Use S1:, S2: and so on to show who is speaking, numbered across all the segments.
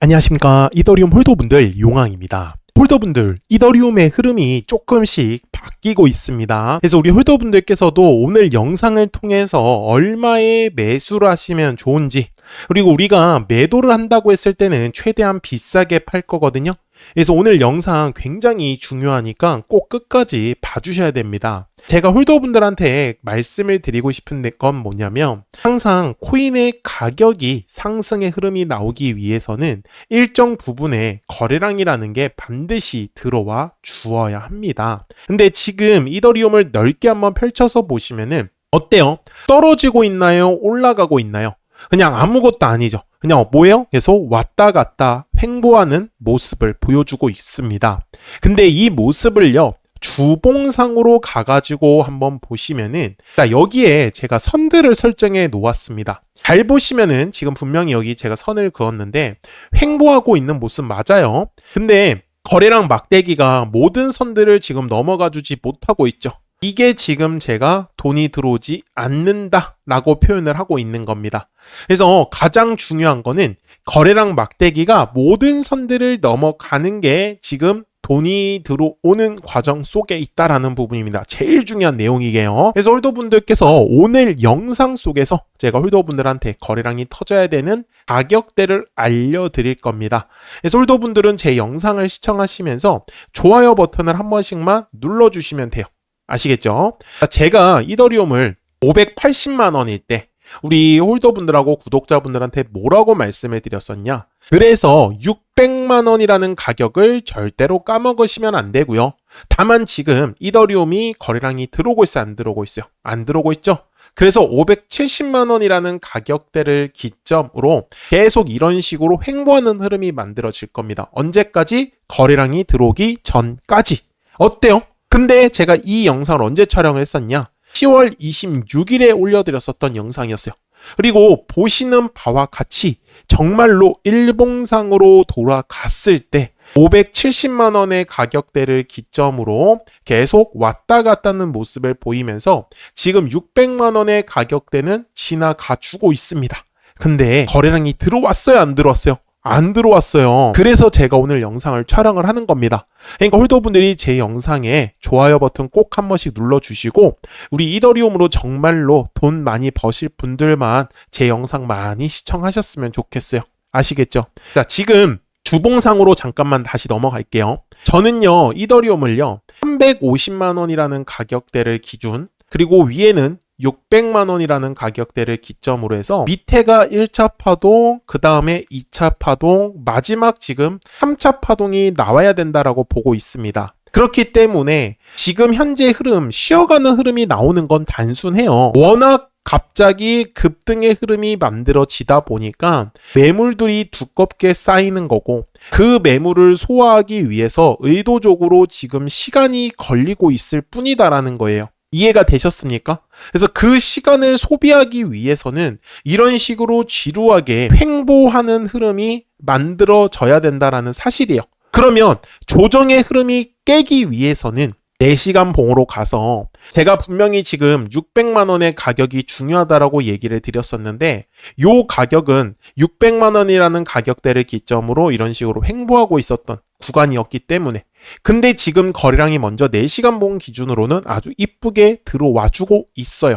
S1: 안녕하십니까 이더리움 홀더분들 용왕입니다. 홀더분들 이더리움의 흐름이 조금씩 바뀌고 있습니다. 그래서 우리 홀더분들께서도 오늘 영상을 통해서 얼마에 매수를 하시면 좋은지 그리고 우리가 매도를 한다고 했을 때는 최대한 비싸게 팔 거거든요. 그래서 오늘 영상 굉장히 중요하니까 꼭 끝까지 봐주셔야 됩니다. 제가 홀더분들한테 말씀을 드리고 싶은 건 뭐냐면 항상 코인의 가격이 상승의 흐름이 나오기 위해서는 일정 부분의 거래량이라는 게 반드시 들어와 주어야 합니다. 근데 지금 이더리움을 넓게 한번 펼쳐서 보시면은 어때요? 떨어지고 있나요? 올라가고 있나요? 그냥 아무것도 아니죠. 그냥 뭐예요? 계속 왔다 갔다 횡보하는 모습을 보여주고 있습니다. 근데 이 모습을요, 주봉상으로 가가지고 한번 보시면은, 자, 여기에 제가 선들을 설정해 놓았습니다. 잘 보시면은 지금 분명히 여기 제가 선을 그었는데, 횡보하고 있는 모습 맞아요. 근데 거래량 막대기가 모든 선들을 지금 넘어가 주지 못하고 있죠. 이게 지금 제가 돈이 들어오지 않는다라고 표현을 하고 있는 겁니다. 그래서 가장 중요한 거는 거래량 막대기가 모든 선들을 넘어가는 게 지금 돈이 들어오는 과정 속에 있다라는 부분입니다. 제일 중요한 내용이게요. 그래서 홀더분들께서 오늘 영상 속에서 제가 홀더분들한테 거래량이 터져야 되는 가격대를 알려드릴 겁니다. 그래서 홀더분들은 제 영상을 시청하시면서 좋아요 버튼을 한 번씩만 눌러주시면 돼요. 아시겠죠? 제가 이더리움을 580만 원일 때 우리 홀더분들하고 구독자분들한테 뭐라고 말씀을 드렸었냐? 그래서 600만 원이라는 가격을 절대로 까먹으시면 안 되고요. 다만 지금 이더리움이 거래량이 들어오고 있어요? 안 들어오고 있어요? 안 들어오고 있죠? 그래서 570만 원이라는 가격대를 기점으로 계속 이런 식으로 횡보하는 흐름이 만들어질 겁니다. 언제까지? 거래량이 들어오기 전까지. 어때요? 근데 제가 이 영상을 언제 촬영을 했었냐? 10월 26일에 올려드렸었던 영상이었어요. 그리고 보시는 바와 같이 정말로 일봉상으로 돌아갔을 때 570만 원의 가격대를 기점으로 계속 왔다 갔다 는 모습을 보이면서 지금 600만 원의 가격대는 지나가 주고 있습니다. 근데 거래량이 들어왔어요, 안 들어왔어요? 안 들어왔어요. 그래서 제가 오늘 영상을 촬영을 하는 겁니다. 그러니까 홀더분들이 제 영상에 좋아요 버튼 꼭 한 번씩 눌러주시고 우리 이더리움으로 정말로 돈 많이 버실 분들만 제 영상 많이 시청하셨으면 좋겠어요. 아시겠죠? 자, 지금 주봉상으로 잠깐만 다시 넘어갈게요. 저는요, 이더리움을요, 350만 원이라는 가격대를 기준, 그리고 위에는 600만 원이라는 가격대를 기점으로 해서 밑에가 1차 파동, 그 다음에 2차 파동, 마지막 지금 3차 파동이 나와야 된다라고 보고 있습니다. 그렇기 때문에 지금 현재 흐름, 쉬어가는 흐름이 나오는 건 단순해요. 워낙 갑자기 급등의 흐름이 만들어지다 보니까 매물들이 두껍게 쌓이는 거고 그 매물을 소화하기 위해서 의도적으로 지금 시간이 걸리고 있을 뿐이다라는 거예요. 이해가 되셨습니까? 그래서 그 시간을 소비하기 위해서는 이런 식으로 지루하게 횡보하는 흐름이 만들어져야 된다라는 사실이에요. 그러면 조정의 흐름이 깨기 위해서는 4시간 봉으로 가서 제가 분명히 지금 600만 원의 가격이 중요하다라고 얘기를 드렸었는데 요 가격은 600만 원이라는 가격대를 기점으로 이런 식으로 횡보하고 있었던 구간이었기 때문에 근데 지금 거래량이 먼저 4시간 봉 기준으로는 아주 이쁘게 들어와 주고 있어요.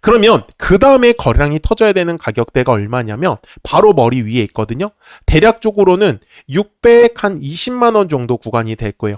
S1: 그러면 그 다음에 거래량이 터져야 되는 가격대가 얼마냐면 바로 머리 위에 있거든요. 대략적으로는 600 한 20만 원 정도 구간이 될 거예요.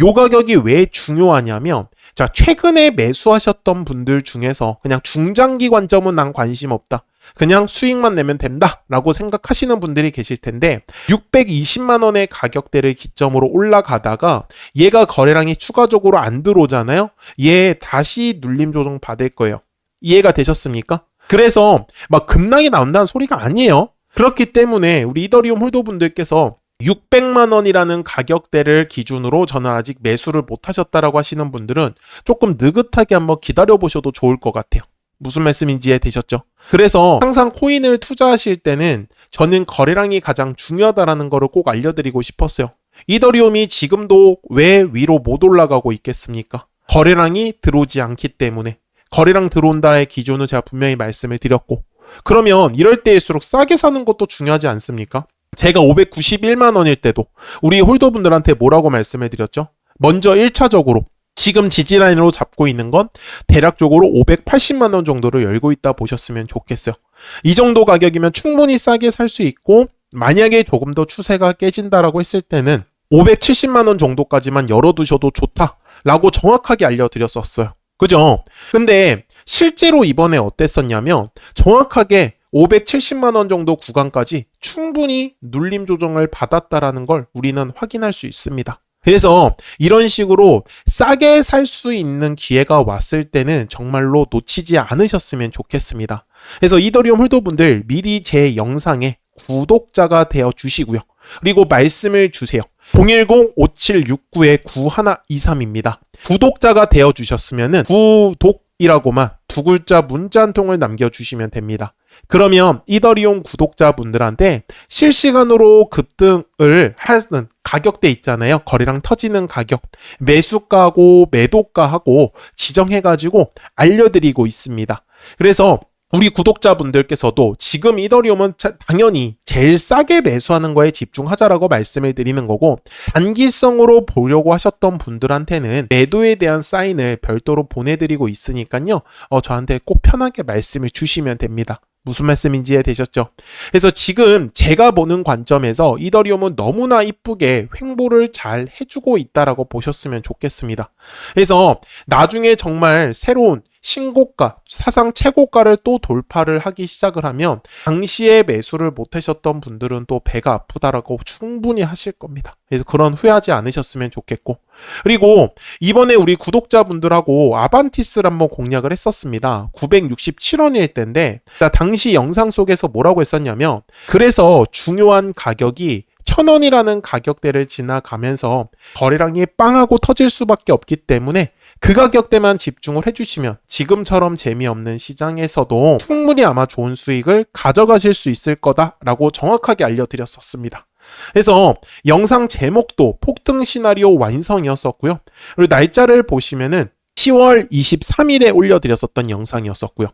S1: 요 가격이 왜 중요하냐면 자 최근에 매수하셨던 분들 중에서 그냥 중장기 관점은 난 관심 없다. 그냥 수익만 내면 된다 라고 생각하시는 분들이 계실 텐데 620만 원의 가격대를 기점으로 올라가다가 얘가 거래량이 추가적으로 안 들어오잖아요. 얘 다시 눌림 조정 받을 거예요. 이해가 되셨습니까? 그래서 막 급락이 나온다는 소리가 아니에요. 그렇기 때문에 우리 이더리움 홀더 분들께서 600만 원이라는 가격대를 기준으로 저는 아직 매수를 못 하셨다라고 하시는 분들은 조금 느긋하게 한번 기다려 보셔도 좋을 것 같아요. 무슨 말씀인지 이해되셨죠? 그래서 항상 코인을 투자하실 때는 저는 거래량이 가장 중요하다라는 거를 꼭 알려드리고 싶었어요. 이더리움이 지금도 왜 위로 못 올라가고 있겠습니까? 거래량이 들어오지 않기 때문에 거래량 들어온다의 기준을 제가 분명히 말씀을 드렸고 그러면 이럴 때일수록 싸게 사는 것도 중요하지 않습니까? 제가 591만 원일 때도 우리 홀더분들한테 뭐라고 말씀해 드렸죠? 먼저 1차적으로 지금 지지라인으로 잡고 있는 건 대략적으로 580만 원 정도를 열고 있다 보셨으면 좋겠어요. 이 정도 가격이면 충분히 싸게 살 수 있고 만약에 조금 더 추세가 깨진다라고 했을 때는 570만 원 정도까지만 열어두셔도 좋다라고 정확하게 알려드렸었어요. 그죠? 근데 실제로 이번에 어땠었냐면 정확하게 570만 원 정도 구간까지 충분히 눌림 조정을 받았다라는 걸 우리는 확인할 수 있습니다. 그래서 이런 식으로 싸게 살 수 있는 기회가 왔을 때는 정말로 놓치지 않으셨으면 좋겠습니다. 그래서 이더리움 홀더분들 미리 제 영상에 구독자가 되어 주시고요. 그리고 말씀을 주세요. 010-5769-9123입니다. 구독자가 되어 주셨으면 구독이라고만 두 글자 문자 한 통을 남겨주시면 됩니다. 그러면 이더리움 구독자분들한테 실시간으로 급등을 하는 가격대 있잖아요. 거래량 터지는 가격, 매수가하고 매도가하고 지정해가지고 알려드리고 있습니다. 그래서 우리 구독자분들께서도 지금 이더리움은 자- 당연히 제일 싸게 매수하는 거에 집중하자라고 말씀을 드리는 거고 단기성으로 보려고 하셨던 분들한테는 매도에 대한 사인을 별도로 보내드리고 있으니까요. 어, 저한테 꼭 편하게 말씀을 주시면 됩니다. 무슨 말씀인지 이해되셨죠? 그래서 지금 제가 보는 관점에서 이더리움은 너무나 이쁘게 횡보를 잘 해주고 있다라고 보셨으면 좋겠습니다. 그래서 나중에 정말 새로운 신고가, 사상 최고가를 또 돌파를 하기 시작을 하면 당시에 매수를 못 하셨던 분들은 또 배가 아프다라고 충분히 하실 겁니다. 그래서 그런 후회하지 않으셨으면 좋겠고. 그리고 이번에 우리 구독자분들하고 아반티스를 한번 공략을 했었습니다. 967원일 때인데 당시 영상 속에서 뭐라고 했었냐면 그래서 중요한 가격이 천 원이라는 가격대를 지나가면서 거래량이 빵하고 터질 수밖에 없기 때문에 그 가격대만 집중을 해주시면 지금처럼 재미없는 시장에서도 충분히 아마 좋은 수익을 가져가실 수 있을 거다라고 정확하게 알려드렸었습니다. 그래서 영상 제목도 폭등 시나리오 완성이었었고요. 그리고 날짜를 보시면은 10월 23일에 올려드렸었던 영상이었었고요.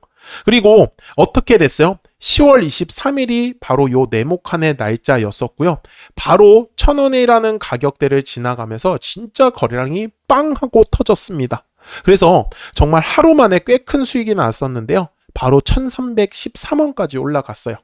S1: 그리고 어떻게 됐어요? 10월 23일이 바로 요 네모칸의 날짜였었고요. 바로 천원이라는 가격대를 지나가면서 진짜 거래량이 빵 하고 터졌습니다. 그래서 정말 하루 만에 꽤 큰 수익이 나왔었는데요. 바로 1313원까지 올라갔어요.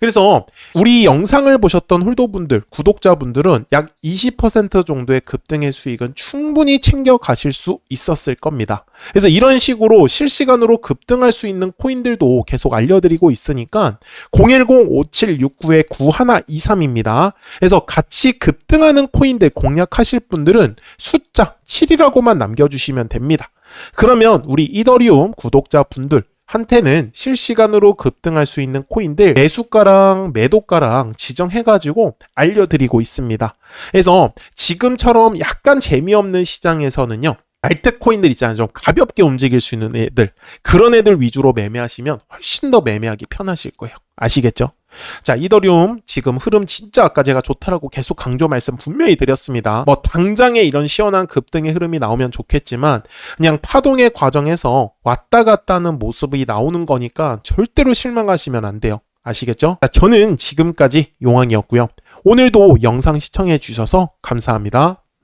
S1: 그래서 우리 영상을 보셨던 홀더분들, 구독자분들은 약 20% 정도의 급등의 수익은 충분히 챙겨 가실 수 있었을 겁니다. 그래서 이런 식으로 실시간으로 급등할 수 있는 코인들도 계속 알려드리고 있으니까 010-5769-9123입니다. 그래서 같이 급등하는 코인들 공략하실 분들은 숫자 7이라고만 남겨주시면 됩니다. 그러면 우리 이더리움 구독자분들 한테는 실시간으로 급등할 수 있는 코인들 매수가랑 매도가랑 지정해가지고 알려드리고 있습니다. 그래서 지금처럼 약간 재미없는 시장에서는요. 알트코인들 있잖아요. 좀 가볍게 움직일 수 있는 애들. 그런 애들 위주로 매매하시면 훨씬 더 매매하기 편하실 거예요. 아시겠죠? 자, 이더리움 지금 흐름 진짜 아까 제가 좋다라고 계속 강조 말씀 분명히 드렸습니다. 뭐 당장에 이런 시원한 급등의 흐름이 나오면 좋겠지만 그냥 파동의 과정에서 왔다 갔다 하는 모습이 나오는 거니까 절대로 실망하시면 안 돼요. 아시겠죠? 자, 저는 지금까지 용왕이었고요. 오늘도 영상 시청해 주셔서 감사합니다.